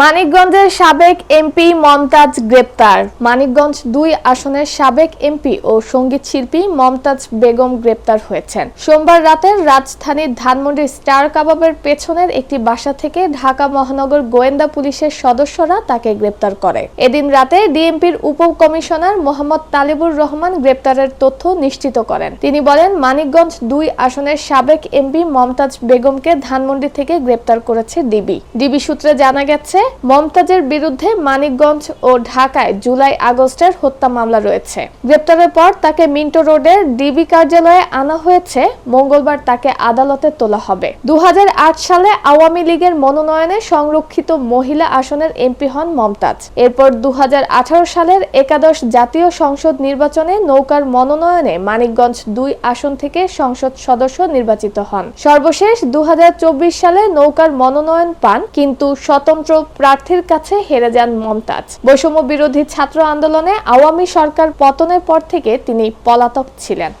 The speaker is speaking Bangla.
মানিকগঞ্জের সাবেক এমপি মমতাজ গ্রেপ্তার। মানিকগঞ্জ দুই আসনের সাবেক এমপি ও সংগীত শিল্পী মমতাজ বেগম গ্রেপ্তার হয়েছেন। সোমবার রাতে রাজধানীর ধানমন্ডির স্টার কাবাবের পেছনের একটি বাসা থেকে ঢাকা মহানগর গোয়েন্দা পুলিশের সদস্যরা তাকে গ্রেপ্তার করে। এদিন রাতে ডিএমপির উপ কমিশনার মোহাম্মদ তালিবুর রহমান গ্রেপ্তারের তথ্য নিশ্চিত করেন। তিনি বলেন, মানিকগঞ্জ দুই আসনের সাবেক এমপি মমতাজ বেগমকে ধানমন্ডি থেকে গ্রেপ্তার করেছে ডিবি। ডিবি সূত্রে জানা গেছে মমতাজের বিরুদ্ধে মানিকগঞ্জ ও ঢাকায় জুলাই আগস্টের হত্যা মামলা রয়েছে। গ্রেপ্তারের পর তাকে মিন্টো রোডের ডিবি কার্যালয়ে আনা হয়েছে। মঙ্গলবার তাকে আদালতে তোলা হবে। দু সালে আওয়ামী লীগের মনোনয়নে সংরক্ষিত মহিলা আসনের এমপি হন মমতাজ। এরপর দু হাজার আঠারো সালের একাদশ জাতীয় সংসদ নির্বাচনে নৌকার মনোনয়নে মানিকগঞ্জ দুই আসন থেকে সংসদ সদস্য নির্বাচিত হন। সর্বশেষ দু হাজার চব্বিশ সালে নৌকার মনোনয়ন পান, কিন্তু স্বতন্ত্র প্রার্থীর কাছে হেরে যান মমতাজ। বৈষম্য বিরোধী ছাত্র আন্দোলনে আওয়ামী সরকার পতনের পর থেকে তিনি পলাতক ছিলেন।